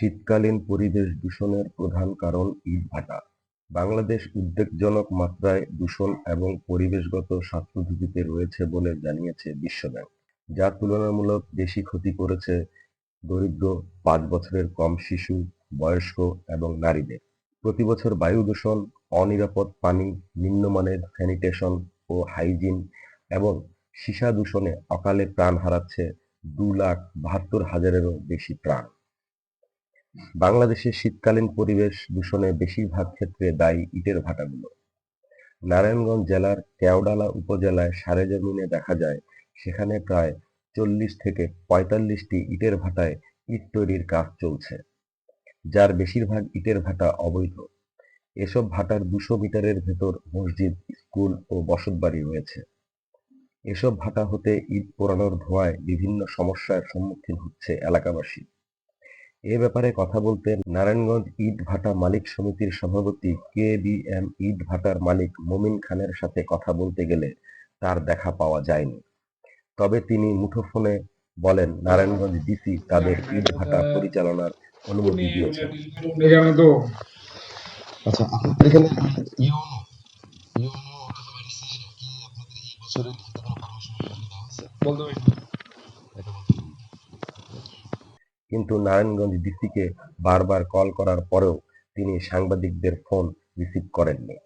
শীতকালীন পরিবেশ দূষণের প্রধান কারণ ইটভাটা বাংলাদেশ উদ্বেগজনক মাত্রায় দূষণ এবং পরিবেশগত স্বাস্থ্যঝুঁকিতে রয়েছে বলে জানিয়েছে বিশ্বব্যাংক, যা তুলনামূলক বেশি ক্ষতি করেছে দরিদ্র, পাঁচ বছরের কম শিশু, বয়স্ক এবং নারীদের। প্রতিবছর বায়ু দূষণ, অনিরাপদ পানি, নিম্নমানের স্যানিটেশন ও হাইজিন এবং সীসা দূষণে অকালে প্রাণ হারাচ্ছে দু লাখ বাহাত্তর হাজারেরও বেশি প্রাণ। বাংলাদেশের শীতকালীন পরিবেশ দূষণে বেশিরভাগ ক্ষেত্রে দায়ী ইটের ভাটাগুলো। নারায়ণগঞ্জ জেলার কেওডালা উপজেলায় সারেজমিনে দেখা যায়, সেখানে প্রায় চল্লিশ থেকে পঁয়তাল্লিশটি ইটের ভাটায় ইট তৈরির কাজ চলছে, যার বেশিরভাগ ইটের ভাটা অবৈধ। এসব ভাটার দুশো মিটারের ভেতর মসজিদ, স্কুল ও বসতবাড়ি রয়েছে। এসব ভাটা হতে ইট পোড়ানোর ধোঁয়ায় বিভিন্ন সমস্যার সম্মুখীন হচ্ছে এলাকাবাসী। এ ব্যাপারে কথা বলতে নারায়ণগঞ্জ ইট ভাটা মালিক সমিতির সভাপতি কে বি এম ইট ভাটার মালিক মমিন খানের সাথে কথা বলতে গেলে তার দেখা পাওয়া যায়নি। তবে তিনি মুঠোফোনে বলেন নারায়ণগঞ্জ ডিসি তাদের ইট ভাটা পরিচালনার অনুমতি তো। আচ্ছা আপনাদের এখানে ইউনো ইউনো ওটা তো কি আপনাদের এই বছরের হাতে কোনো পারমিশন দেওয়া হয়েছে? বলতে কিন্তু নারায়ণগঞ্জ ডিসিকে বারবার কল করার পরেও তিনি সাংবাদিকদের ফোন রিসিভ করেননি।